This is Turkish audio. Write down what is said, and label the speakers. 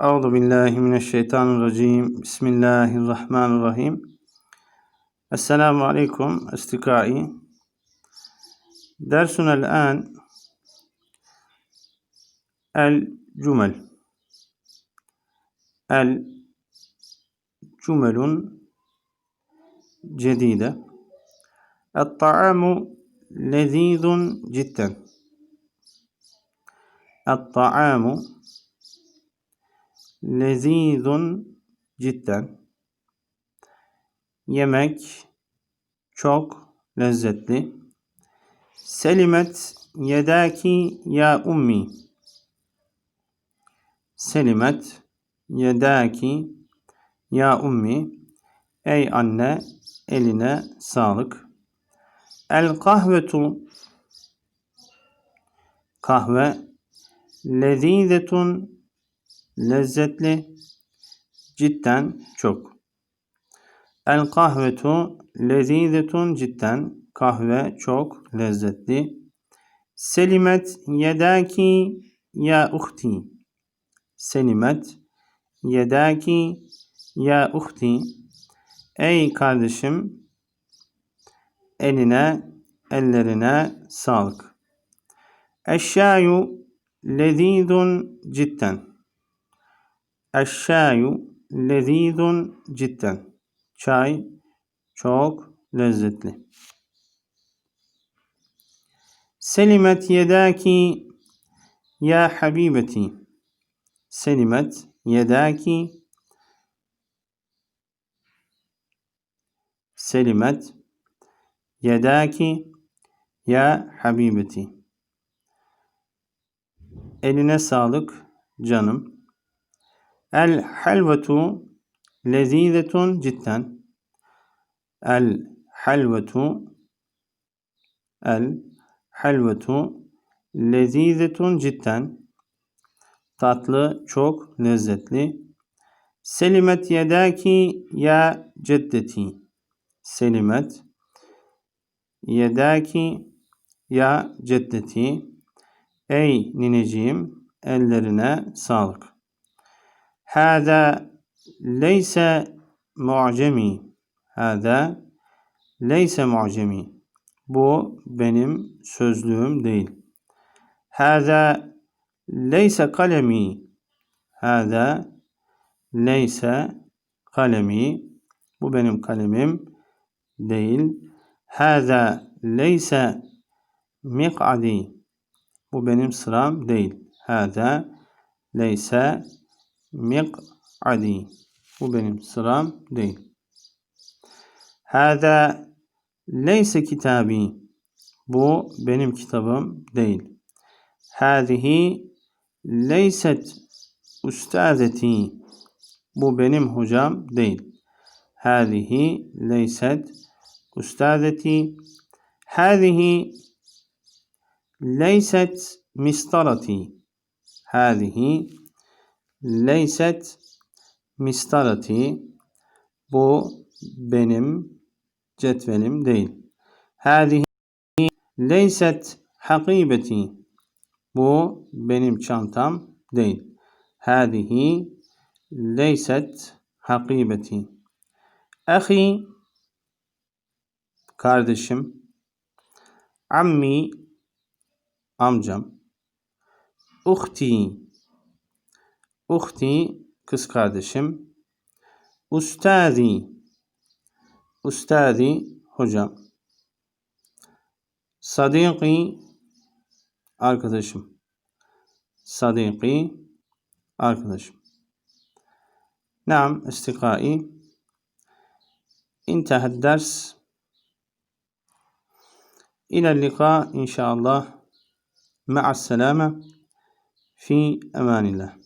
Speaker 1: Euzu billahi mineşşeytanirracim. Bismillahirrahmanirrahim. Esselamu aleyküm estikai. Dersuna el-an el-cumel. El-cumelun cedide. El-ta'amu lezizun cidden. El-ta'amu lezizun cidden. Yemek çok lezzetli. Selimet yedaki ya ummi. Selimet yedaki ya ummi. Ey anne eline sağlık. El kahvetu kahve lezizetun lezzetli cidden çok. El kahvetu lezizetun cidden kahve çok lezzetli. Selimet yedaki ya uhti. Selimet yedaki ya uhti. Ey kardeşim eline ellerine sağlık. Eşşayu lezizun cidden. Eşşayu lezizun cidden. Çay çok lezzetli. Selimet yedaki ya habibeti. Selimet yedaki Selimet yedaki ya habibeti. Eline sağlık canım. El helvetu lezizetun cidden. El helvetu el helvetu lezizetun cidden. Tatlı, çok lezzetli. Selimet yedaki ya ceddeti. Selimet yedaki ya ceddeti. Ey nineciğim ellerine sağlık. Hâdâ leyse mu'cemi. Hâdâ leyse mu'cemi. Bu benim sözlüğüm değil. Hâdâ leyse kalemi. Hâdâ leyse kalemi. Bu benim kalemim değil. Hâdâ leyse miq'adi. Bu benim sıram değil. Hâdâ leyse miq'adi. Bu benim sıram değil. Hâzâ leyse kitabi. Bu benim kitabım değil. Hâzihi leyset ustazeti. Bu benim hocam değil. Hâzihi leyset ustazeti. Hâzihi leyset mistarati. Hâzihi Leyset mistarati bu benim cetvelim değil. Hâzihi leyset hakibeti bu benim çantam değil. Hâzihi leyset hakibeti. Ahi kardeşim ammi amcam uhti Uhti kız kardeşim. Ustazi Ustazi hocam. Sadiki arkadaşım. Sadiki arkadaşım. Naam istikai. İntehet ders. İlâ liqa inşallah. Ma'as selâme. Fi emanillah.